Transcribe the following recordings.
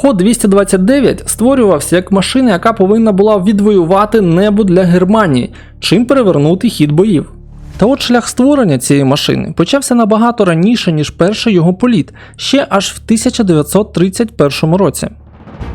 Ход-229 створювався як машина, яка повинна була відвоювати небо для Германії, чим перевернути хід боїв. Та от шлях створення цієї машини почався набагато раніше, ніж перший його політ, ще аж в 1931 році.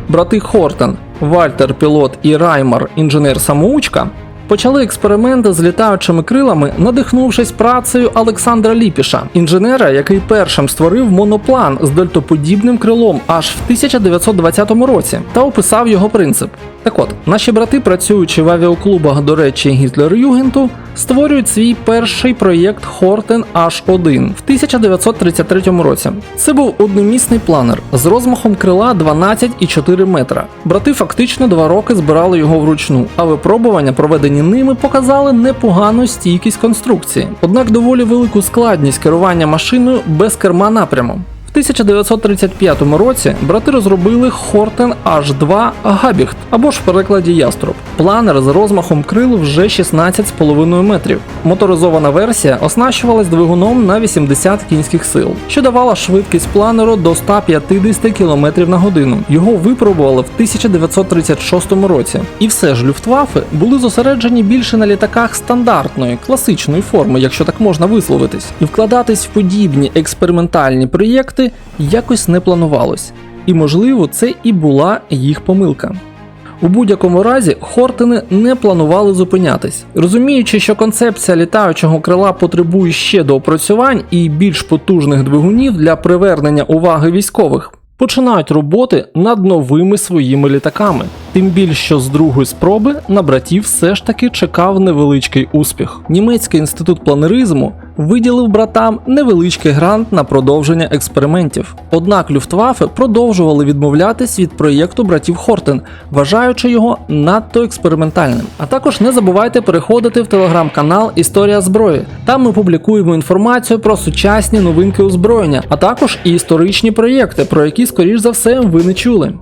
Брати Хортен, Вальтер Пілот і Раймар, інженер-самоучка, почали експерименти з літаючими крилами, надихнувшись працею Олександра Ліпіша, інженера, який першим створив моноплан з дельтоподібним крилом аж в 1920 році та описав його принцип. Так от, наші брати, працюючи в авіаклубах, до речі, Гітлер-Югенту, створюють свій перший проєкт Хортен H1 в 1933 році. Це був одномісний планер з розмахом крила 12,4 метра. Брати фактично два роки збирали його вручну, а випробування, проведені ними, показали непогану стійкість конструкції, однак доволі велику складність керування машиною без керма напряму. В 1935 році брати розробили Хортен H2 Габіхт або ж в перекладі Яструб. Планер з розмахом крил вже 16,5 метрів. Моторизована версія оснащувалась двигуном на 80 кінських сил, що давала швидкість планеру до 150 км на годину. Його випробували в 1936 році. І все ж люфтваффе були зосереджені більше на літаках стандартної, класичної форми, якщо так можна висловитись, і вкладатись в подібні експериментальні проєкти якось не планувалось. І можливо, це і була їх помилка. У будь-якому разі Хортини не планували зупинятись, розуміючи, що концепція літаючого крила потребує ще доопрацювань і більш потужних двигунів для привернення уваги військових. Починають роботи над новими своїми літаками. Тим більше, що з другої спроби на братів все ж таки чекав невеличкий успіх. Німецький інститут планеризму виділив братам невеличкий грант на продовження експериментів. Однак Люфтваффе продовжували відмовлятись від проєкту братів Хортен, вважаючи його надто експериментальним. А також не забувайте переходити в телеграм-канал Історія зброї. Там ми публікуємо інформацію про сучасні новинки озброєння, а також і історичні проєкти, про які, скоріш за все, ви не чули.